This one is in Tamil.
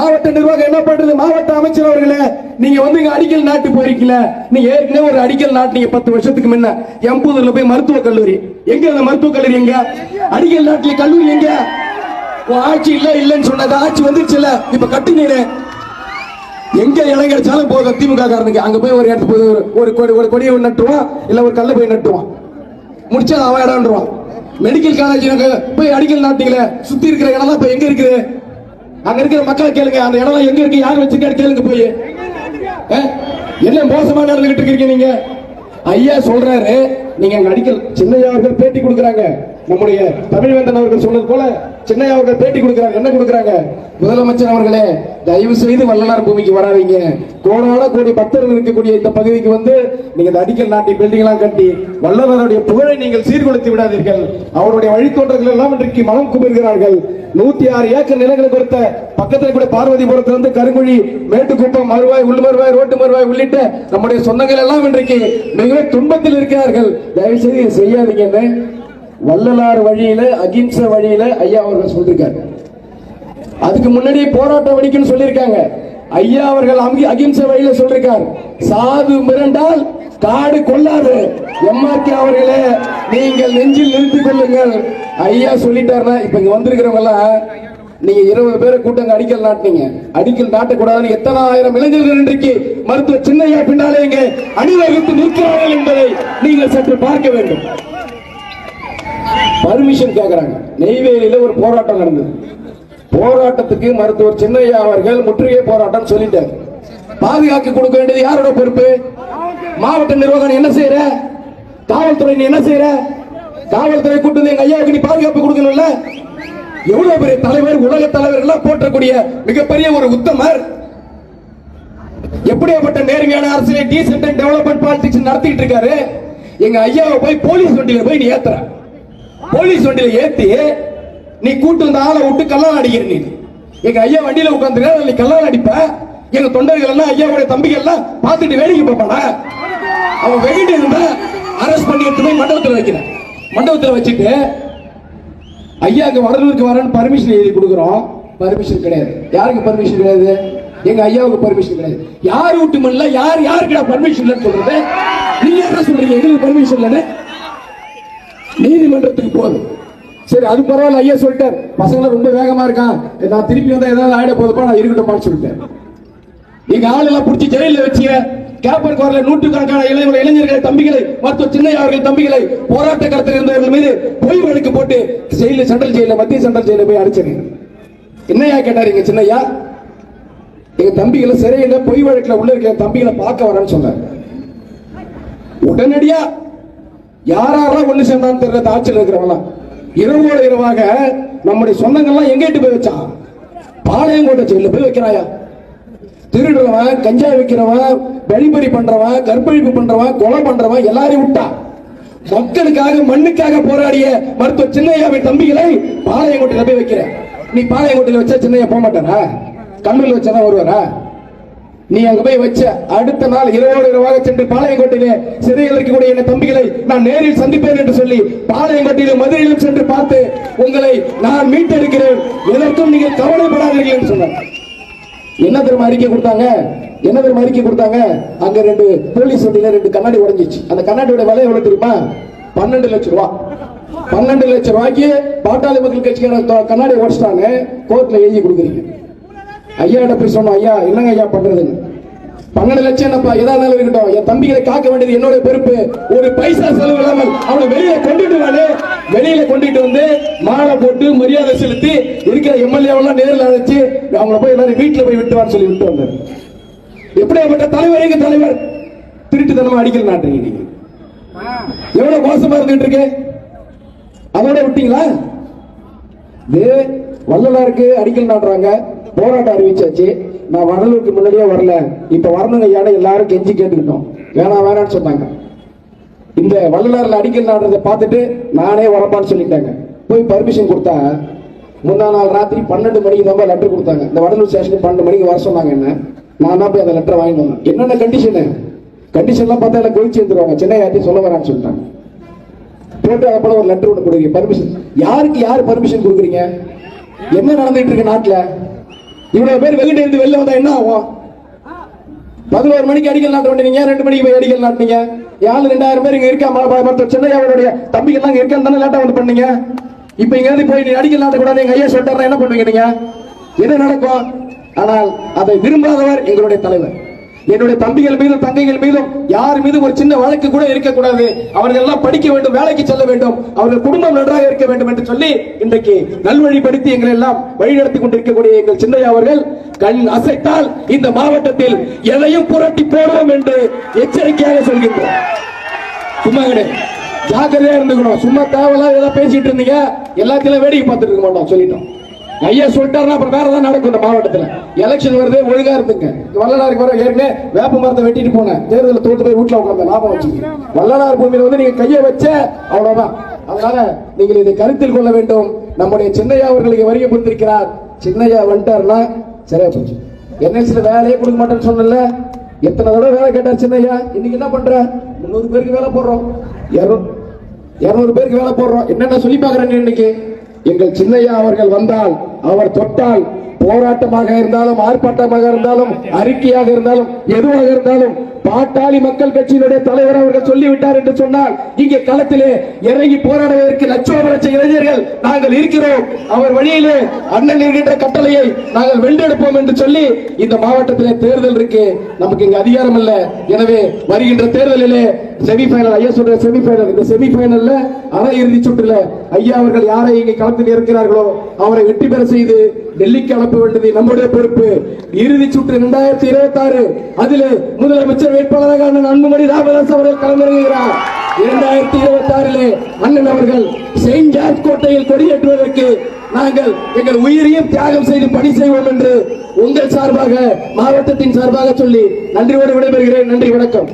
மாவட்ட நிர்வாகம் என்ன பண்றது? மாவட்ட அமைச்சர் அவர்களே நீங்க வந்து இங்க அடிக்கல் நாட்டு போயிருக்கீங்க நீங்க ஏற்கனவே ஒரு அடிக்கல் நாட்டுனீங்க பத்து வருஷத்துக்கு முன்ன. எம்பூதூர்ல போய் மருத்துவ கல்லூரி. எங்க அந்த மருத்துவ கல்லூரி எங்க? அடிக்கல் நாட்டுல கல்லூரி எங்க? ஆட்சி இல்ல இல்லன்னு சொன்னது ஆட்சி வந்துருச்சுல்ல? இப்ப கட்டுனீரு எங்க இடம் கிடைச்சாலும் போதும் திமுக காரனுக்கு? அங்க போய் ஒரு இடத்துக்கு போய் ஒரு- ஒரு கொடி ஒரு கொடியை நட்டுவான் இல்ல ஒரு கல்லை போய் நட்டுவான் முடிச்சா அவன் இடம்ன்றான் மெடிக்கல் காலேஜ் போய் அடிக்கல் நாட்டிங்களே சுத்தி இருக்கிற இடம் இப்ப எங்க இருக்குது? அங்க இருக்கிற மக்களை கேளுங்க. அந்த இடம் எங்க இருக்கு? யார் வச்சிருக்காரு கேளுங்க போய். என்ன மோசமா நடந்துகிட்டு இருக்கீங்க நீங்க? ஐயா சொல்றாரு நீங்க நடிக்க அடிக்கல் சின்னையா பேட்டி கொடுக்குறாங்க. நம்முடைய தமிழ்வேந்தன் அவர்கள் சொன்னது போல சென்னை அவர்கள் பேட்டி கொடுக்கறாங்க. என்ன கொடுக்கிறாங்க? முதலமைச்சர் அவர்களே தயவு செய்து வள்ளலார் பூமிக்கு வராதீங்க. கோடான கோடி பக்தர்கள் இருக்கக்கூடிய இந்த பகுதிக்கு வந்து நீங்க இந்த அடிக்கல் நாட்டி பில்டிங் எல்லாம் கட்டி வள்ளலாருடைய புகழை நீங்கள் சீர்குலைத்து விடாதீர்கள். அவருடைய வழித்தோன்றர்கள் எல்லாம் இன்றைக்கு மனம் குமிர்கிறார்கள். நூத்தி ஆறு ஏக்கர் நிலங்களை கொடுத்த பக்கத்தில் கூட பார்வதிபுரத்துல இருந்து கருங்குழி மேட்டுக்குப்பம் மறுவாய் உள்ளுமருவாய் ரோட்டு மறுவாய் உள்ளிட்ட நம்முடைய சொந்தங்கள் எல்லாம் இன்றைக்கு மிக துன்பத்தில் இருக்கிறார்கள். தயவு செய்து செய்யாதீங்கன்னு வள்ளலார் வழியில அகிம்சை வழியில ஐயா அவர்கள் சொல்லிருக்காரு. அதுக்கு முன்னாடி போராட்டம் வழிக்குன்னு சொல்லியிருக்காங்க. ஐயா அவர்கள் அங்கி- அகிம்சை வழியில சொல்லிருக்கார். சாது மிரண்டால் காடு கொள்ளாது. எம்ஆர்கே அவர்களே நீங்கள் நெஞ்சில் நிறுத்திக் கொள்ளுங்கள். ஐயா சொல்லிட்டாருன்னா இப்ப இங்க வந்திருக்கிறவங்க எல்லாம் நீங்க இருபது பேரை கூட்டங்க அடிக்கல் நாட்டினீங்க. அடிக்கல் நாட்டக்கூடாதுன்னு எத்தனை ஆயிரம் இளைஞர்கள் இன்றைக்கு மருத்துவ சின்னையா பின்னாலே இங்கே அணிவகுத்து நிற்கிறார்கள் என்பதை நீங்கள் சற்று பார்க்க வேண்டும். பர்மிஷன் கேட்கிறாங்க நெய்வேலியில ஒரு போராட்டம் நடந்தது. போராட்டத்துக்கு மருத்துவர் சின்னையா அவர்கள் முற்றுகை போராட்டம் சொல்லிட்டார். பாதுகாக்க கொடுக்க வேண்டியது யாரோட பொறுப்பு? மாவட்ட நிர்வாகம் என்ன செய்யற காவல்துறை நீ என்ன செய்யற காவல்துறை கூட்டு வந்து எங்க ஐயாவுக்கு நீ பாதுகாப்பு கொடுக்கணும்ல? எவ்வளவு பெரிய தலைவர் உலக தலைவர் எல்லாம் போற்றக்கூடிய மிகப்பெரிய ஒரு உத்தமர். எப்படியாப்பட்ட நேர்மையான அரசியல் டீசென்ட் டெவலப்மெண்ட் பாலிடிக்ஸ் நடத்திட்டு இருக்காரு? எங்க ஐயாவை போய் போலீஸ் வண்டியில போய் நீ ஏத்துற. போலீஸ் வண்டியில ஏத்தி நீ கூட்டு வந்த ஆளை விட்டு கல்லால் அடிக்கிற நீ. எங்க ஐயா வண்டியில உட்காந்துருக்க நீ கல்லால் அடிப்ப. எங்க தொண்டர்கள் எல்லாம் ஐயாவுடைய தம்பிகள் எல்லாம் பார்த்துட்டு வேடிக்கை பார்ப்பானா அவன் வெகிட்டு இருந்தா அரெஸ்ட் பண்ணி எடுத்து போய் மண்டபத்தில் வைக்கிறேன். மண்டபத்தில் வச்சுட்டு ஐயா அங்க வடலூருக்கு வரேன்னு பர்மிஷன் எழுதி கொடுக்குறோம். பர்மிஷன் கிடையாது. யாருக்கு பர்மிஷன் கிடையாது? எங்க ஐயாவுக்கு பர்மிஷன் கிடையாது. யார் வீட்டு மண்ணில் யார் யாருக்கு பர்மிஷன் இல்லைன்னு சொல்றது? நீங்க என்ன சொல்றீங்க? எங்களுக்கு பர்மிஷன் இல்லைன்னு? நீதிமன்றத்துக்கு போகுது சரி அது பரவாயில்ல ஐயா சொல்லிட்டார். பசங்களை ரொம்ப வேகமா இருக்கான். நான் திருப்பி வந்தா ஏதாவது ஆயிட போதப்பா நான் இருக்கட்டும்னு சொல்லிட்டேன். எங்க ஆளெல்லாம் பிடிச்சி ஜெயில வச்சீங்க. கேப்பர் கோரில் நூற்றுக்கணக்கான இளைஞர்கள் இளைஞர்களை தம்பிகளை மருத்துவ சின்னையா அவர்கள் தம்பிகளை போராட்ட களத்தில் இருந்தவர்கள் மீது பொய் வழக்கு போட்டு ஜெயில சென்ட்ரல் ஜெயில மத்திய சென்ட்ரல் ஜெயில போய் அடிச்சிருக்கீங்க என்னையா கேட்டாரு எங்க சின்னையா? எங்க தம்பிகளை சிறையில பொய் வழக்குல உள்ள இருக்க தம்பிகளை பார்க்க வரேன்னு சொன்னார். உடனடியா யாரெல்லாம் ஒண்ணு சேர்ந்தான்னு தெரியல ஆட்சியில் இருக்கிறவங்களாம். இரவோட இரவாக நம்முடைய சொந்தங்கள்லாம் எங்கிட்டு போய் வச்சான் பாளையங்கோட்டை ஜெயில போய் வைக்கிறாயா? திருடுறவன் கஞ்சா வைக்கிறவன் வழிபறி பண்றவன் கற்பழிப்பு பண்றவன் கொலை பண்றவன் எல்லாரையும் விட்டான் மக்களுக்காக மண்ணுக்காக போராடிய மருத்துவ சின்னையாவின் தம்பிகளை பாளையங்கோட்டையில போய் வைக்கிற நீ பாளையங்கோட்டையில வச்சா சின்னையா போக மாட்டாரா? கல்லூரில் வச்சாதான் வருவாரா? நீ அங்க போய் வச்ச அடுத்த நாள் இரவோடு இரவாக சென்று பாளையங்கோட்டையிலே சிறையில் இருக்கக்கூடிய என் தம்பிகளை நான் நேரில் சந்திப்பேன் என்று சொல்லி பாளையங்கோட்டையிலும் மதுரையிலும் சென்று பார்த்து உங்களை நான் மீட்டெடுக்கிறேன். எதற்கும் நீங்கள் கவலைப்படாதீர்கள் என்று சொன்னார். என்ன தெரியுமா அறிக்கை கொடுத்தாங்க? என்ன தெரியுமா அறிக்கை கொடுத்தாங்க? அங்க ரெண்டு போலீஸ் வண்டியில ரெண்டு கண்ணாடி உடைஞ்சிச்சு. அந்த கண்ணாடியோட விலை எவ்வளவு தெரியுமா? பன்னெண்டு லட்சம் ரூபா. பன்னெண்டு லட்சம் ரூபாய்க்கு பாட்டாளி மக்கள் கட்சிக்கான கண்ணாடி உடைச்சிட்டாங்க. கோர்ட்ல எழுதி கொடுக்குறீங்க. ஐயா போய் சொன்னோம் ஐயா என்னங்க ஐயா பண்றதுன்னு? பன்னெண்டு லட்சம் என்னப்பா எதா இருந்தாலும் இருக்கட்டும். என் தம்பிகளை காக்க வேண்டியது என்னோட பொறுப்பு. ஒரு பைசா செலவு இல்லாமல் அவனை வெளியில கொண்டுட்டு வானே. வெளியில கொண்டுட்டு வந்து மாலை போட்டு மரியாதை செலுத்தி இருக்கிற எம்எல்ஏ எல்லாம் நேரில் அழைச்சு அவங்கள போய் எல்லாரும் வீட்டுல போய் விட்டுவான்னு சொல்லி விட்டு வந்தார் எப்படியாப்பட்ட தலைவர் எங்க தலைவர்? திருட்டுத்தனமா அடிக்கல நாட்டுறீங்க நீங்க. எவ்வளவு மோசமா இருந்துட்டு இருக்கு? அதோட விட்டீங்களா? இது இருக்கு அடிக்கல் நாட்டுறாங்க. போராட்டம் அறிவிச்சாச்சு. நான் வடலூருக்கு முன்னாடியே வரல. இப்ப வரணுங்க ஐயாட எல்லாரும் கெஞ்சி கேட்டுக்கிட்டோம். வேணாம் வேணாம்னு சொன்னாங்க. இந்த வள்ளலார்ல அடிக்கல் நாடுறதை பார்த்துட்டு நானே வரப்பான்னு சொல்லிட்டாங்க. போய் பர்மிஷன் கொடுத்தா முந்தா நாள் ராத்திரி பன்னெண்டு மணிக்கு தான் லெட்டர் கொடுத்தாங்க. இந்த வடலூர் ஸ்டேஷனுக்கு பன்னெண்டு மணிக்கு வர சொன்னாங்க என்ன? நான் தான் போய் அந்த லெட்டர் வாங்கிட்டு வந்தேன். என்னென்ன கண்டிஷனு கண்டிஷன்லாம் பார்த்தா எல்லாம் கொழிச்சு வந்துருவாங்க. சென்னை யார்ட்டையும் சொல்ல வரான்னு சொல்லிட்டாங்க. போட்டு அப்புறம் ஒரு லெட்டர் ஒன்று கொடுக்குறீங்க பர்மிஷன் யாருக்கு யார் பர்மிஷன் கொடுக்குறீங்க? என்ன நடந்துட்டு இருக்கு நாட்டில்? இவ்வளவு பேர் வெகுண்டு இருந்து வெளில வந்தா என்ன ஆகும்? பதினோரு மணிக்கு அடிக்கல் நாட்ட வேண்டிய ரெண்டு மணிக்கு போய் அடிக்கல் நாட்டினீங்க? யாரு ரெண்டாயிரம் பேர் இங்க இருக்கா ம- மற்ற சென்னையாவுடைய தம்பிக்கு எல்லாம் இங்க இருக்கான்னு தானே லேட்டா வந்து பண்ணீங்க? இப்ப இங்க இருந்து போய் நீ அடிக்கல் நாட்ட கூடாது எங்க ஐயா சொல்லிட்டாருன்னா என்ன பண்ணுவீங்க நீங்க? என்ன நடக்கும்? ஆனால் அதை விரும்பாதவர் எங்களுடைய தலைவர். என்னுடைய தம்பிகள் மீதும் தங்கைகள் மீதும் யார் மீதும் ஒரு சின்ன வழக்கு கூட இருக்கக்கூடாது. அவர்கள் எல்லாம் படிக்க வேண்டும் வேலைக்கு செல்ல வேண்டும். அவர்கள் குடும்பம் நன்றாக இருக்க வேண்டும் என்று சொல்லி இன்றைக்கு நல்வழிப்படுத்தி எங்களை எல்லாம் வழிநடத்தி கொண்டிருக்கக்கூடிய எங்கள் சின்னையா அவர்கள் கண் அசைத்தால் இந்த மாவட்டத்தில் எதையும் புரட்டி போடுவோம் என்று எச்சரிக்கையாக சொல்கின்றோம். சும்மா கிடையாது ஜாக்கிரதையா இருந்துக்கணும். சும்மா தேவையில்லாம் ஏதாவது பேசிட்டு இருந்தீங்க எல்லாத்திலும் வேடிக்கை பார்த்துட்டு இருக்க மாட்டோம் சொல்லிட்டோம். ஐயா சொல்லிட்டாருன்னா அப்புறம் வேற ஏதாவது நடக்கும் இந்த மாவட்டத்தில். எலெக்ஷன் வருது ஒழுங்கா இருந்துங்க. வள்ளலாருக்கு வர ஏற்கனவே வேப்ப மரத்தை வெட்டிட்டு போனேன். தேர்தலில் தோத்து போய் வீட்டில் உட்காந்து லாபம் வச்சு வள்ளலார் பூமியில் வந்து நீங்க கையை வச்ச அவ்வளவுதான். அதனால நீங்கள் இதை கருத்தில் கொள்ள வேண்டும். நம்முடைய சின்னையா அவர்களுக்கு வருகை புரிந்திருக்கிறார். சின்னையா வந்துட்டாருன்னா சரியா போச்சு. என்எல்சியில் வேலையே கொடுக்க மாட்டேன்னு சொன்னல எத்தனை தடவை வேலை கேட்டார் சின்னையா? இன்னைக்கு என்ன பண்ற? முந்நூறு பேருக்கு வேலை போடுறோம். இரநூறு இருநூறு பேருக்கு வேலை போடுறோம். என்னென்ன சொல்லி பார்க்குறேன் இன்னைக்கு? எங்கள் சின்னையா அவர்கள் வந்தால் அவர் தொட்டால் போராட்டமாக இருந்தாலும் ஆர்ப்பாட்டமாக இருந்தாலும் அறிக்கையாக இருந்தாலும் எதுவாக இருந்தாலும் பாட்டாளி மக்கள் கட்சியினுடைய தலைவர் அவர்கள் சொல்லிவிட்டார் என்று சொன்னால் இங்கே களத்திலே இறங்கி போராடுவதற்கு லட்சோப லட்சம் இளைஞர்கள் நாங்கள் இருக்கிறோம். அவர் வழியிலே அண்ணன் இருக்கின்ற கட்டளையை நாங்கள் வென்றெடுப்போம் என்று சொல்லி இந்த மாவட்டத்திலே தேர்தல் இருக்கு. நமக்கு இங்க அதிகாரம் இல்ல. எனவே வருகின்ற தேர்தலிலே செமிஃபைனல் ஐயா சொல்ற செமிஃபைனல் இந்த செமிஃபைனல்ல அரை இறுதி சுற்றுல ஐயா அவர்கள் யாரை இங்கே களத்தில் இருக்கிறார்களோ அவரை வெற்றி பெற செய்து டெல்லிக்கு அனுப்ப வேண்டியது நம்முடைய பொறுப்பு. இறுதி சுற்று இரண்டாயிரத்தி இருபத்தி ஆறு அதில் முதலமைச்சர் வேட்பாளராக அண்ணன் அன்புமணி ராமதாஸ் அவர்கள் களமிறங்குகிறார். இரண்டாயிரத்தி இருபத்தி ஆறிலே அண்ணன் அவர்கள் செயின்ட் ஜார்ஜ் கோட்டையில் கொடியேற்றுவதற்கு நாங்கள் எங்கள் உயிரையும் தியாகம் செய்து பணி செய்வோம் என்று உங்கள் சார்பாக மாவட்டத்தின் சார்பாக சொல்லி நன்றியோடு விடைபெறுகிறேன். நன்றி வணக்கம்.